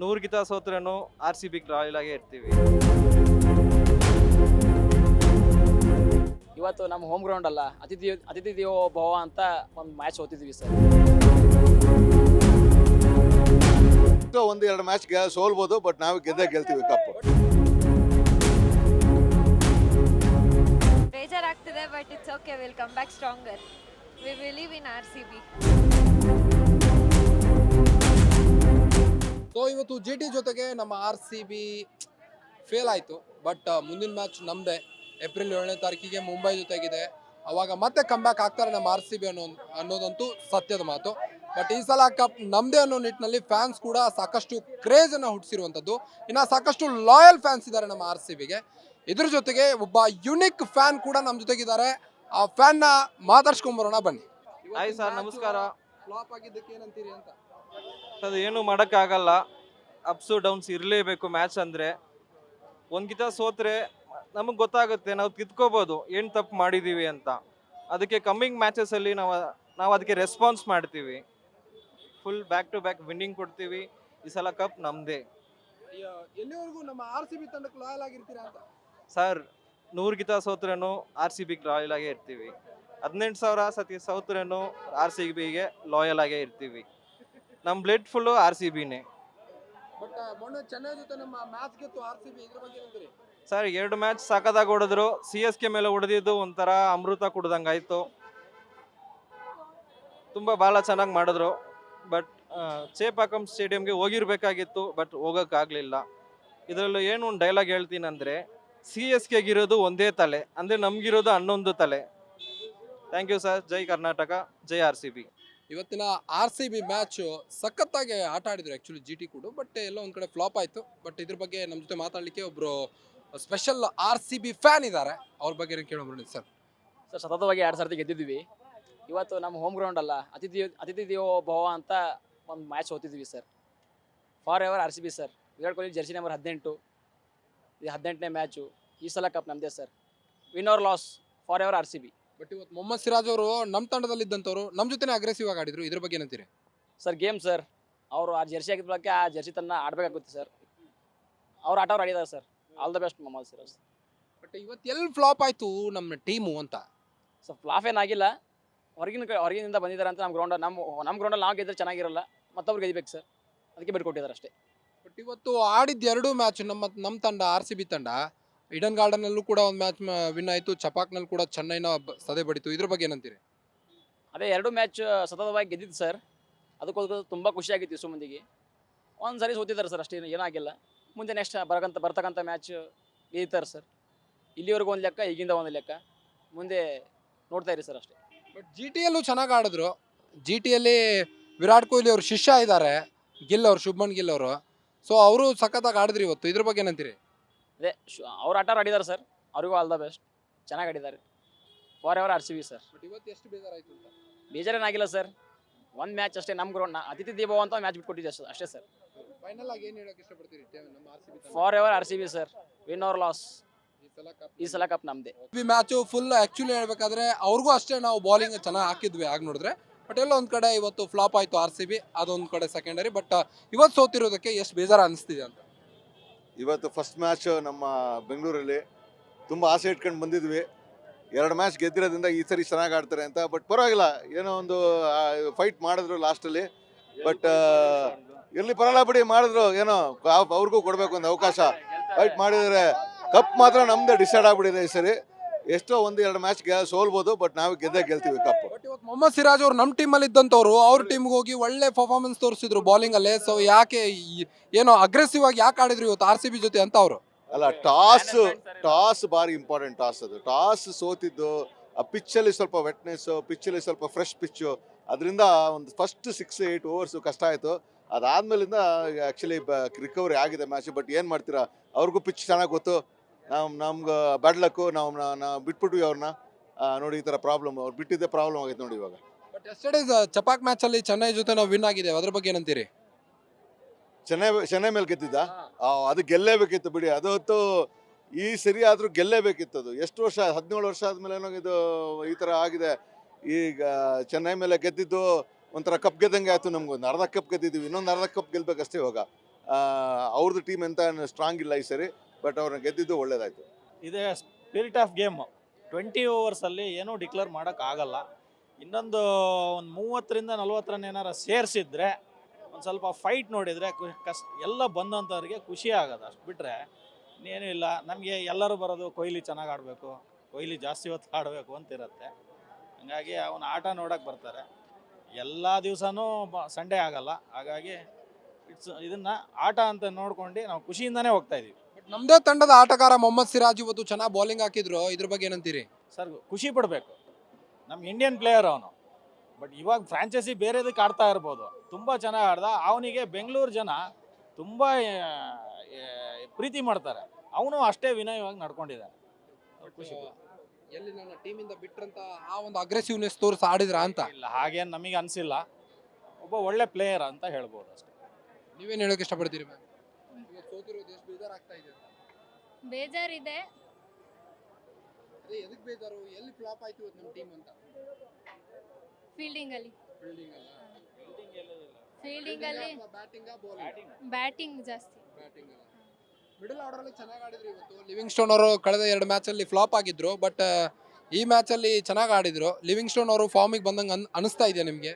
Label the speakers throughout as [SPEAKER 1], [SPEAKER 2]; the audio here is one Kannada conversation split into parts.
[SPEAKER 1] ನೂರು ಗಿತ ಸೋತ್ರೂ ಆರ್ ಸಿ ಬಿ ರಾಯಲ್ ಆಗೇ ಇರ್ತೀವಿ
[SPEAKER 2] ಇವತ್ತು ನಮ್ಮ ಹೋಮ್ ಗ್ರೌಂಡ್ ಅಲ್ಲ ಅತಿಥಿ ಅತಿಥಿ ದೇವೋ ಭವ ಅಂತ ಒಂದು ಮ್ಯಾಚ್ ಓದಿದ್ವಿ ಸರ್.
[SPEAKER 3] ಒಂದು ಎರಡು ಮ್ಯಾಚ್ ಸೋಲ್ಬೋದು ಬಟ್ ನಾವು ಗೆದ್ದೇ ಗೆಲ್ತೀವಿ ಕಪ್
[SPEAKER 4] ಬೇಜಾರಾಗ್ತಿದೆ but it's okay will come back stronger we believe in R C B
[SPEAKER 5] so ಇವತ್ತು ಜಿ ಟಿ ಜೊತೆಗೆ ನಮ್ಮ ಆರ್ ಸಿ ಬಿ ಫೇಲ್ ಆಯಿತು. ಬಟ್ ಮುಂದಿನ ಮ್ಯಾಚ್ ನಮ್ಮದೇ ಏಪ್ರಿಲ್ ಏಳನೇ ತಾರೀಕಿಗೆ ಮುಂಬೈ ಜೊತೆಗಿದೆ. ಅವಾಗ ಮತ್ತೆ ಕಮ್ಬ್ಯಾಕ್ ಆಗ್ತಾರೆ ನಮ್ಮ ಆರ್ ಸಿ ಬಿ ಅನ್ನೋ ಅನ್ನೋದಂತೂ ಸತ್ಯದ ಮಾತು. ಬಟ್ ಈ ಸಲ ಕಪ್ ನಮ್ಮದೇ ಅನ್ನೋ ನಿಟ್ಟಿನಲ್ಲಿ ಫ್ಯಾನ್ಸ್ ಕೂಡ ಸಾಕಷ್ಟು ಕ್ರೇಜನ್ನು ಹುಟ್ಟಿಸಿರುವಂಥದ್ದು. ಇನ್ನು ಸಾಕಷ್ಟು ಲಾಯಲ್ ಫ್ಯಾನ್ಸ್ ಇದ್ದಾರೆ ನಮ್ಮ ಆರ್ ಸಿ ಬಿಗೆ ಇದ್ರ ಜೊತೆಗೆ ಒಬ್ಬ ಯುನಿಕ್ ಫ್ಯಾನ್ ಕೂಡ ನಮ್ಮ ಜೊತೆಗಿದ್ದಾರೆ. ಆ ಫ್ಯಾನ್ನ ಮಾತಾಡ್ಸ್ಕೊಂಬರೋಣ ಬನ್ನಿ.
[SPEAKER 1] ಹಾಯ್ ಸರ್ ನಮಸ್ಕಾರ.
[SPEAKER 5] ಫ್ಲಾಪ್ ಆಗಿದ್ದಕ್ಕೆ ಏನಂತೀರಿ ಅಂತ?
[SPEAKER 1] ಅದು ಏನು ಮಾಡೋಕ್ಕಾಗಲ್ಲ. ಅಪ್ಸು ಡೌನ್ಸ್ ಇರಲೇಬೇಕು ಮ್ಯಾಚ್ ಅಂದರೆ. ಒಂದು ಗಿತ ಸೋತ್ರೆ ನಮಗೆ ಗೊತ್ತಾಗುತ್ತೆ ನಾವು ತಿದ್ಕೋಬೋದು ಏನು ತಪ್ಪು ಮಾಡಿದ್ದೀವಿ ಅಂತ. ಅದಕ್ಕೆ ಕಮ್ಮಿಂಗ್ ಮ್ಯಾಚಸ್ಸಲ್ಲಿ ನಾವು ನಾವು ಅದಕ್ಕೆ ರೆಸ್ಪಾನ್ಸ್ ಮಾಡ್ತೀವಿ. Full back to back winning ಕೊಡ್ತೀವಿ. ಈ ಸಲ ಕಪ್ ನಮ್ಮದೇ
[SPEAKER 5] ಎಲ್ಲಿವರೆಗೂ ನಮ್ಮ ಆರ್ ಸಿ ಬಿ ತಂಡಕ್ಕೆ ಲಾಯಲ್ ಆಗಿರ್ತೀರಾ ಅಂತ?
[SPEAKER 1] ಸರ್ ನೂರು ಗೀತ ಸೋತ್ರೂ ಆರ್ ಸಿ ಬಿಗೆ ಲಾಯಲ್ ಆಗೇ ಇರ್ತೀವಿ. ಹದಿನೆಂಟು ಸಾವಿರ ಸತಿ ಸೋತ್ರೇನು ಆರ್ ಸಿ ಬಿಗೆ ಲಾಯಲ್ ಆಗೇ ಇರ್ತೀವಿ. ನಮ್ಮ ಬ್ಲಡ್ ಫುಲ್ಲು ಆರ್ ಸಿ ಬಿನೇ
[SPEAKER 5] ಬಟ್ ಮೊನ್ನೆ ಚೆನ್ನೈ ಜೊತೆ ನಮ್ಮ ಮ್ಯಾಚ್ ಗೆತ್ತು ಆರ್ ಸಿ ಬಿ ಇದ್ರ ಬಗ್ಗೆ ಏನಂತೀರಿ
[SPEAKER 1] ಸರ್ ಎರಡು ಮ್ಯಾಚ್ ಸಖತ್ತಾಗಿ ಹೊಡೆದ್ರು. ಸಿ ಎಸ್ ಕೆ ಮೇಲೆ ಹೊಡೆದಿದ್ದು ಒಂಥರ ಅಮೃತ ಕುಡ್ದಂಗಾಯ್ತು ತುಂಬ ಭಾಳ ಚೆನ್ನಾಗಿ ಮಾಡಿದ್ರು. ಬಟ್ ಚೇಪಾಕಂ ಸ್ಟೇಡಿಯಂಗೆ ಹೋಗಿರ್ಬೇಕಾಗಿತ್ತು ಬಟ್ ಹೋಗೋಕ್ಕಾಗಲಿಲ್ಲ ಇದರಲ್ಲೂ ಏನು ಒಂದು ಡೈಲಾಗ್ ಹೇಳ್ತೀನಿ ಅಂದರೆ ಸಿ ಎಸ್ ಕೆಗಿರೋದು ಒಂದೇ ತಲೆ. ಅಂದರೆ ನಮಗಿರೋದು ಹನ್ನೊಂದು ತಲೆ. ಥ್ಯಾಂಕ್ ಯು ಸರ್ ಜೈ ಕರ್ನಾಟಕ ಜೈ ಆರ್ ಸಿ ಬಿ
[SPEAKER 5] ಇವತ್ತಿನ ಆರ್ ಸಿ ಬಿ ಮ್ಯಾಚ್ ಸಖತ್ತಾಗಿ ಆಟ ಆಡಿದ್ರು ಆ್ಯಕ್ಚುಲಿ ಜಿ ಟಿ ಕೂಡ ಬಟ್ ಎಲ್ಲೋ ಒಂದು ಕಡೆ ಫ್ಲಾಪ್ ಆಯ್ತು. ಬಟ್ ಇದ್ರ ಬಗ್ಗೆ ನಮ್ಮ ಜೊತೆ ಮಾತಾಡಲಿಕ್ಕೆ ಒಬ್ಬರು special R C B fan ಇದ್ದಾರೆ ಅವ್ರ ಬಗ್ಗೆ ಕೇಳೋಣ ಸರ್.
[SPEAKER 2] ಸರ್, ಸತತವಾಗಿ ಎರಡು ಸರ್ತಿ ಗೆದ್ದಿದ್ವಿ ಇವತ್ತು ನಮ್ಮ ಹೋಮ್ ಗ್ರೌಂಡ್ ಅಲ್ಲ, ಅತಿಥಿ ಅತಿಥಿ ದೇವೋ ಭವ ಅಂತ ಒಂದು ಮ್ಯಾಚ್ ಓದ್ತಿದ್ವಿ sir. Forever R C B sir. Virat Kohli jersey number ಹದಿನೆಂಟು. ಇದು ಹದಿನೆಂಟನೇ ಮ್ಯಾಚು ಈ ಸಲ ಕಪ್ ನಮ್ಮದೇ sir. Win or loss forever R C B.
[SPEAKER 5] But ಇವತ್ತು ಮೊಹಮ್ಮದ್ ಸಿರಾಜ್ ಅವರು ನಮ್ಮ ತಂಡದಲ್ಲಿ ಇದ್ದಂಥವ್ರು ನಮ್ಮ ಜೊತೆನೇ ಅಗ್ರೆಸಿವ್ ಆಗಿ ಆಡಿದ್ರು. ಇದ್ರ ಬಗ್ಗೆ ಏನಂತೀರಿ?
[SPEAKER 2] ಸರ್ ಗೇಮ್ ಸರ್ ಅವರು ಆ ಜೆರ್ಸಿ ಆಗಿದ್ದ ಬಳಕೆ ಆ ಜರ್ಸಿ ತನ್ನ ಆಡಬೇಕಾಗುತ್ತೆ ಸರ್ ಅವ್ರು ಆಟ ಅವ್ರು ಆಡಿದ್ದಾರೆ sir all the best Mohammed Siraj.
[SPEAKER 5] But ಇವತ್ತು ಎಲ್ಲಿ ಫ್ಲಾಪ್ ಆಯಿತು ನಮ್ಮ ಟೀಮು ಅಂತ?
[SPEAKER 2] ಸರ್ ಫ್ಲಾಪ್ ಏನಾಗಿಲ್ಲ ಹೊರಗಿನ ಕಡೆ ಹೊರಗಿನಿಂದ ಬಂದಿದ್ದಾರೆ ಅಂತ ನಮ್ಮ ಗ್ರೌಂಡ್ ನಮ್ಮ ನಮ್ಮ ಗ್ರೌಂಡಲ್ಲಿ ನಾವು ಗೆದ್ದರೆ ಚೆನ್ನಾಗಿರಲ್ಲ. ಮತ್ತೊಬ್ರು ಗೆದಿಬೇಕು ಸರ್ ಅದಕ್ಕೆ ಬಿಟ್ಕೊಟ್ಟಿದ್ದಾರೆ ಅಷ್ಟೇ.
[SPEAKER 5] ಬಟ್ ಇವತ್ತು ಆಡಿದ ಎರಡು ಮ್ಯಾಚ್ ನಮ್ಮ ನಮ್ಮ ತಂಡ ಆರ್ ಸಿ ಬಿ ತಂಡ. ಇಡನ್ ಗಾರ್ಡನ್ನಲ್ಲೂ ಕೂಡ ಒಂದು ಮ್ಯಾಚ್ ವಿನ್ ಆಯಿತು. ಚಪಾಕ್ನಲ್ಲಿ ಕೂಡ ಚೆನ್ನೈನ ಬ- ಸದೆ ಬಡಿತು. ಇದ್ರ ಬಗ್ಗೆ ಏನಂತೀರಿ?
[SPEAKER 2] ಅದೇ ಎರಡು ಮ್ಯಾಚ್ ಸತತವಾಗಿ ಗೆದ್ದಿತ್ತು ಸರ್ ಅದಕ್ಕೋಸ್ಕರ ತುಂಬ ಖುಷಿಯಾಗಿತ್ತು ಇಷ್ಟು ಮಂದಿಗೆ ಒಂದು ಸರಿ ಸೋತಿದ್ದಾರೆ ಸರ್ ಅಷ್ಟೇ ಏನಾಗಿಲ್ಲ ಮುಂದೆ ನೆಕ್ಸ್ಟ್ ಬರಕಂತ ಬರ್ತಕ್ಕಂಥ ಮ್ಯಾಚ್ ಗೆದ್ದಿದ್ದಾರೆ ಸರ್ ಇಲ್ಲಿವರೆಗೂ ಒಂದು ಲೆಕ್ಕ ಈಗಿಂದ ಒಂದು ಲೆಕ್ಕ. ಮುಂದೆ ನೋಡ್ತಾ ಇರಿ ಸರ್ ಅಷ್ಟೇ.
[SPEAKER 5] ಬಟ್ ಜಿ ಟಿಯಲ್ಲೂ ಚೆನ್ನಾಗಿ ಆಡಿದ್ರು. ಜಿ ಟಿಯಲ್ಲಿ ವಿರಾಟ್ ಕೊಹ್ಲಿ ಅವ್ರ ಶಿಷ್ಯ ಇದ್ದಾರೆ. ಗಿಲ್ ಅವರು ಶುಭ್ಮನ್ ಗಿಲ್ ಅವರು. ಸೊ ಅವರು ಸಖತ್ತಾಗಿ ಆಡಿದ್ರು ಇವತ್ತು. ಇದ್ರ ಬಗ್ಗೆ ಏನಂತೀರಿ?
[SPEAKER 2] ಅದೇ ಶು ಅವ್ರು ಆಟ ಆಡಿದ್ದಾರೆ ಸರ್. ಅವ್ರಿಗೂ ಆಲ್ ದ ಬೆಸ್ಟ್ ಚೆನ್ನಾಗಿ ಆಡಿದ್ದಾರೆ. Forever R C B sir.
[SPEAKER 5] But ಇವತ್ತು ಎಷ್ಟು ಬೇಜಾರಾಯ್ತು ಅಂತ?
[SPEAKER 2] ಬೇಜಾರೇನಾಗಿಲ್ಲ ಸರ್. ಒಂದು ಮ್ಯಾಚ್ ಅಷ್ಟೇ ನಮ್ಮ ಗ್ರೌಂಡ್ ಅತಿಥಿ ದೀಪವ ಅಂತ ಮ್ಯಾಚ್ ಬಿಟ್ಕೊಟ್ಟಿದ್ದೆ ಅಷ್ಟೇ ಅಷ್ಟೇ ಸರ್.
[SPEAKER 5] ಫೈನಲ್ ಆಗಿ ಏನು ಹೇಳಕ್ ಇಷ್ಟಪಡ್ತೀರಿ? ನಮ್ಮ R C
[SPEAKER 2] B forever R C B sir. Win or loss
[SPEAKER 5] ಈ ಸಲ ಕಪ್
[SPEAKER 2] ಈ ಸಲ ಕಪ್ ನಮ್ಮದೇ
[SPEAKER 5] ಬಿ ಮ್ಯಾಚು ಫುಲ್ ಆಕ್ಚುಲಿ ಹೇಳ್ಬೇಕಾದ್ರೆ ಅವ್ರಿಗೂ ಅಷ್ಟೇ ನಾವು ಬಾಲಿಂಗ್ ಚೆನ್ನಾಗಿ ಹಾಕಿದ್ವಿ ಆಗ ನೋಡಿದ್ರೆ. ಬಟ್ ಎಲ್ಲ ಒಂದು ಕಡೆ ಇವತ್ತು ಫ್ಲಾಪ್ ಆಯಿತು ಆರ್ ಸಿ ಬಿ ಅದೊಂದು ಕಡೆ ಸೆಕೆಂಡರಿ ಬಟ್ ಇವತ್ತು ಸೋತಿರೋದಕ್ಕೆ ಎಷ್ಟು ಬೇಜಾರು ಅನಿಸ್ತಿದೆ ಅಂತ.
[SPEAKER 3] ಇವತ್ತು ಫಸ್ಟ್ ಮ್ಯಾಚ್ ನಮ್ಮ ಬೆಂಗಳೂರಲ್ಲಿ ತುಂಬ ಆಸೆ ಇಟ್ಕೊಂಡು ಬಂದಿದ್ವಿ. ಎರಡು ಮ್ಯಾಚ್ ಗೆದ್ದಿರೋದ್ರಿಂದ ಈ ಸರಿ ಚೆನ್ನಾಗಿ ಆಡ್ತಾರೆ ಅಂತ ಬಟ್ ಪರವಾಗಿಲ್ಲ. ಏನೋ ಒಂದು ಫೈಟ್ ಮಾಡಿದ್ರು ಲಾಸ್ಟಲ್ಲಿ ಬಟ್ ಎಲ್ಲಿ ಪರವಾಗಿಲ್ಲ ಬಿಡಿ, ಮಾಡಿದ್ರು. ಏನೋ ಅವ್ರಿಗೂ ಕೊಡಬೇಕು ಒಂದು ಅವಕಾಶ. ಫೈಟ್ ಮಾಡಿದರೆ ಕಪ್ ಮಾತ್ರ ನಮ್ಮದೇ ಡಿಸೈಡ್ ಆಗ್ಬಿಟ್ಟಿದೆ ಈ ಸರಿ. ಎಷ್ಟೋ ಒಂದು ಎರಡು ಮ್ಯಾಚ್ಗೆ ಸೋಲ್ಬೋದು ಬಟ್ ನಾವು ಗೆದ್ದೇ ಗೆಲ್ತೀವಿ ಕಪ್
[SPEAKER 5] ಮೊಹಮ್ಮದ್ ಸಿರಾಜ್ ಅವ್ರು ನಮ್ಮ ಟೀಮಲ್ಲಿ ಇದ್ದಂಥವ್ರು ಅವ್ರ ಟೀಮ್ಗೆ ಹೋಗಿ ಒಳ್ಳೆ ಪರ್ಫಾರ್ಮೆನ್ಸ್ ತೋರಿಸಿದ್ರು ಬೌಲಿಂಗಲ್ಲೇ ಸೊ ಯಾಕೆ ಏನೋ ಅಗ್ರೆಸಿವ್ ಆಗಿ ಯಾಕೆ ಆಡಿದ್ರು ಇವತ್ತು ಆರ್ ಸಿ ಬಿ ಜೊತೆ ಅಂತ ಅವರು?
[SPEAKER 3] ಅಲ್ಲ ಟಾಸ್ ಟಾಸ್ ಭಾರಿ ಇಂಪಾರ್ಟೆಂಟ್ ಟಾಸ್ ಅದು. ಟಾಸ್ ಸೋತಿದ್ದು, ಆ ಪಿಚ್ಚಲ್ಲಿ ಸ್ವಲ್ಪ ವೆಟ್ನೆಸ್ಸು ಪಿಚ್ಚಲ್ಲಿ ಸ್ವಲ್ಪ ಫ್ರೆಶ್ ಪಿಚ್ಚು ಅದರಿಂದ ಒಂದು ಫಸ್ಟ್ ಸಿಕ್ಸ್ ಏಯ್ಟ್ ಓವರ್ಸು ಕಷ್ಟ ಆಯಿತು. ಅದಾದ್ಮೇಲಿಂದ ಆ್ಯಕ್ಚುಲಿ ರಿಕವರಿ ಆಗಿದೆ ಮ್ಯಾಚ್ ಬಟ್ ಏನು ಮಾಡ್ತೀರಾ? ಅವ್ರಿಗೂ ಪಿಚ್ ಚೆನ್ನಾಗಿ ಗೊತ್ತು. ನಾವು ನಮ್ಗೆ ಬ್ಯಾಡ್ಲಕ್ಕು ನಾವು ಬಿಟ್ಬಿಟ್ವಿ ಅವ್ರನ್ನ. ನೋಡಿ ಈ ಥರ ಪ್ರಾಬ್ಲಮ್ ಅವ್ರು ಬಿಟ್ಟಿದ್ದೆ ಪ್ರಾಬ್ಲಮ್ ಆಗೈತೆ ನೋಡಿ ಇವಾಗ.
[SPEAKER 5] ಬಟ್ ಎಸ್ಟರ್ಡೇ ಚಪಾಕ್ ಮ್ಯಾಚ್ ಅಲ್ಲಿ ಚೆನ್ನೈ ಜೊತೆ ನಾವು ವಿನ್ ಆಗಿದ್ದೇವೆ ಅದ್ರ ಬಗ್ಗೆ ಏನಂತೀರಿ?
[SPEAKER 3] ಚೆನ್ನೈ ಚೆನ್ನೈ ಮೇಲೆ ಗೆದ್ದಿದ್ದ? ಅದು ಗೆಲ್ಲೇಬೇಕಿತ್ತು ಬಿಡಿ. ಅದು ಹೊತ್ತು ಈ ಸರಿ ಆದ್ರೂ ಗೆಲ್ಲೇಬೇಕಿತ್ತು ಅದು. ಎಷ್ಟು ವರ್ಷ ಹದಿನೇಳು ವರ್ಷ ಆದ್ಮೇಲೆ ಏನೋ ಇದು ಈ ತರ ಆಗಿದೆ. ಈಗ ಚೆನ್ನೈ ಮೇಲೆ ಗೆದ್ದಿದ್ದು ಒಂಥರ ಕಪ್ ಗೆದ್ದಂಗೆ ಆಯ್ತು ನಮ್ಗೆ ಒಂದು ಅರ್ಧ ಕಪ್ ಗೆದ್ದಿದ್ವಿ ಇನ್ನೊಂದು ಅರ್ಧ ಕಪ್ ಗೆಲ್ಬೇಕಷ್ಟೇ ಇವಾಗ. ಅವ್ರದ್ದು ಟೀಮ್ ಎಂತ ಸ್ಟ್ರಾಂಗ್ ಇಲ್ಲ ಈ ಸರಿ ಬಟ್ ಅವ್ರನ್ನ ಗೆದ್ದಿದ್ದು ಒಳ್ಳೇದಾಯ್ತು.
[SPEAKER 6] ಇದೇ ಸ್ಪಿರಿಟ್ ಆಫ್ ಗೇಮ್ ಟ್ವೆಂಟಿ ಓವರ್ಸಲ್ಲಿ ಏನೂ ಡಿಕ್ಲೇರ್ ಮಾಡೋಕ್ಕಾಗಲ್ಲ ಇನ್ನೊಂದು ಒಂದು ಮೂವತ್ತರಿಂದ ನಲ್ವತ್ತು ರನ್ ಏನಾರ ಸೇರಿಸಿದ್ರೆ, ಒಂದು ಸ್ವಲ್ಪ ಫೈಟ್ ನೋಡಿದರೆ ಕಷ್ಟ ಎಲ್ಲ ಬಂದಂಥವ್ರಿಗೆ ಖುಷಿ ಆಗೋದು. ಅಷ್ಟು ಬಿಟ್ಟರೆ ಇನ್ನೇನು ಇಲ್ಲ. ನಮಗೆ ಎಲ್ಲರೂ ಬರೋದು ಕೊಹ್ಲಿ ಚೆನ್ನಾಗಿ ಆಡಬೇಕು, ಕೊಹ್ಲಿ ಜಾಸ್ತಿ ಹೊತ್ತು ಆಡಬೇಕು ಅಂತಿರುತ್ತೆ. ಹಂಗಾಗಿ ಅವನ ಆಟ ನೋಡೋಕೆ ಬರ್ತಾರೆ. ಎಲ್ಲ ದಿವಸನೂ ಸಂಡೇ ಆಗಲ್ಲ. ಹಾಗಾಗಿ ಇಟ್ಸ್ ಇದನ್ನು ಆಟ ಅಂತ ನೋಡ್ಕೊಂಡು ನಾವು ಖುಷಿಯಿಂದನೇ ಹೋಗ್ತಾ
[SPEAKER 5] ನಮ್ದೇ ತಂಡದ ಆಟಗಾರ ಮೊಹಮ್ಮದ್ ಸಿರಾಜ್ ಇವತ್ತು ಚೆನ್ನಾಗಿ ಬೌಲಿಂಗ್ ಹಾಕಿದ್ರು. ಇದ್ರ ಬಗ್ಗೆ ಏನಂತೀರಿ?
[SPEAKER 6] ಸರ್ ಖುಷಿ ಪಡಬೇಕು. ನಮ್ಮ ಇಂಡಿಯನ್ ಪ್ಲೇಯರ್ ಅವನು. ಬಟ್ ಇವಾಗ ಫ್ರಾಂಚೈಸಿ ಬೇರೆದಕ್ಕೆ ಆಡ್ತಾ ಇರ್ಬೋದು. ತುಂಬ ಚೆನ್ನಾಗಿ ಆಡ್ದ. ಅವನಿಗೆ ಬೆಂಗಳೂರು ಜನ ತುಂಬ ಪ್ರೀತಿ ಮಾಡ್ತಾರೆ. ಅವನು ಅಷ್ಟೇ ವಿನಯವಾಗಿ ನಡ್ಕೊಂಡಿದ್ದಾನೆ. ಖುಷಿ.
[SPEAKER 5] ಎಲ್ಲಿ ನನ್ನ ಟೀಮಿಂದ ಬಿಟ್ರಂತ ಆ ಒಂದು ಅಗ್ರೆಸಿವ್ನೆಸ್ ತೋರಿಸಿ ಆಡಿದ್ರ ಅಂತ?
[SPEAKER 6] ಇಲ್ಲ ಹಾಗೇನು ನಮಗೆ ಅನಿಸಿಲ್ಲ. ಒಬ್ಬ ಒಳ್ಳೆ ಪ್ಲೇಯರ್ ಅಂತ ಹೇಳ್ಬೋದು ಅಷ್ಟೇ.
[SPEAKER 5] ನೀವೇನು ಹೇಳೋಕೆ ಇಷ್ಟಪಡ್ತೀರಿ ಮ್ಯಾಮ್ ಸೋತಿರೋದು ಎಷ್ಟು ಬೇಜಾರಾಗ್ತಾ ಇದೆ?
[SPEAKER 7] ಬೇಜಾರಿದೆ.
[SPEAKER 5] ಅದೇ ಎದಕ್ ಬೇಜಾರು? ಎಲ್ಲಿ ಫ್ಲಾಪ್ ಆಯ್ತು ಇವತ್ತು ನಮ್ಮ ಟೀಮ್ ಅಂತ?
[SPEAKER 7] ಫೀಲ್ಡಿಂಗ್ ಅಲ್ಲಿ.
[SPEAKER 5] ಫೀಲ್ಡಿಂಗ್ ಅಲ್ಲ?
[SPEAKER 7] ಫೀಲ್ಡಿಂಗ್ ಅಲ್ಲಿ
[SPEAKER 5] ಬ್ಯಾಟಿಂಗ್ ಬೌಲಿಂಗ್
[SPEAKER 7] ಬ್ಯಾಟಿಂಗ್ ಜಾಸ್ತಿ.
[SPEAKER 5] ಬ್ಯಾಟಿಂಗ್ ಅಲ್ಲ. ಮಿಡಲ್ ಆರ್ಡರ್ ಅಲ್ಲಿ ಚೆನ್ನಾಗಿ ಆಡಿದ್ರು ಇವತ್ತು. ಲಿವಿಂಗ್ ಸ್ಟೋನ್ ಅವರು ಕಳೆದ ಎರಡು ಮ್ಯಾಚ್ ಅಲ್ಲಿ ಫ್ಲಾಪ್ ಆಗಿದ್ರು ಬಟ್ ಈ ಮ್ಯಾಚ್ ಅಲ್ಲಿ ಚೆನ್ನಾಗಿ ಆಡಿದ್ರು. ಲಿವಿಂಗ್ ಸ್ಟೋನ್ ಅವರು ಫಾರ್ಮಿಗೆ ಬಂದಂಗೆ ಅನ್ ಅನಿಸ್ತಾ ಇದೆ. ನಿಮಗೆ